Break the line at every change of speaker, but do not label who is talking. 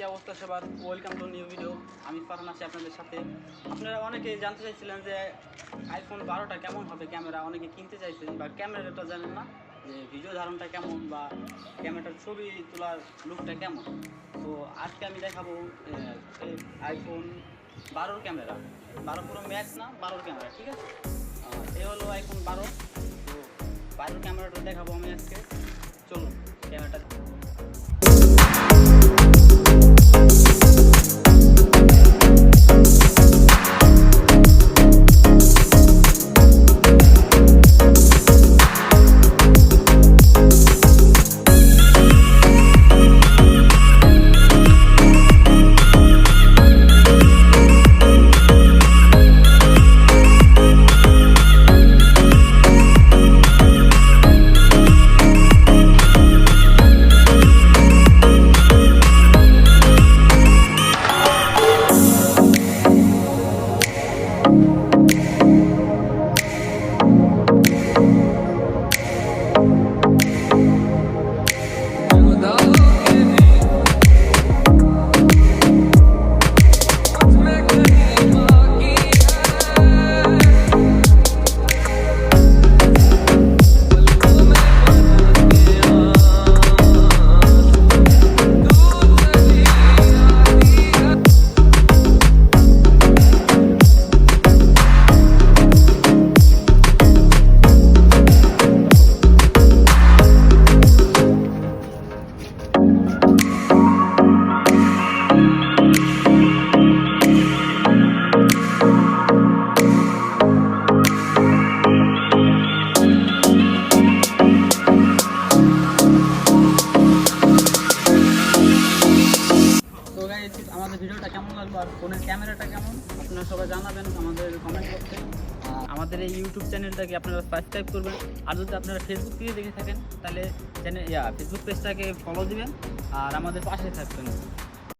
কি অবস্থা সবার? ওয়েলকাম টু নিউ ভিডিও আমি ফারহান আছি আপনাদের সাথে। আপনারা অনেকে জানতে চাইছিলেন যে আইফোন বারোটা কেমন হবে? ক্যামেরা অনেকে কিনতে চাইছেন বা ক্যামেরাটা জানেন না যে ভিডিও ধারণটা কেমন বা ক্যামেরাটার ছবি তোলার লুকটা কেমন? তো আজকে আমি দেখাবো আইফোন বারোর ক্যামেরা বারো পুরো ম্যাক্স না, বারোর ক্যামেরা ঠিক আছে? এই হলো আইফোন বারো। তো বারোর ক্যামেরাটা দেখাবো আমি আজকে। চলুন ক্যামেরাটা তো আমাদের ভিডিওটা কেমন লাগল আর ফোনের ক্যামেরাটা কেমন? আপনারা সবাই জানাবেন আমাদের কমেন্ট করতে আমাদের এই ইউটিউব চ্যানেলটাকে আপনারা সাবস্ক্রাইব করবেন? আর যদি আপনারা ফেসবুক থেকে দেখে থাকেন, তাহলে চ্যানেল ফেসবুক পেজটাকে ফলো দিবেন আর আমাদের পাশে থাকবেন।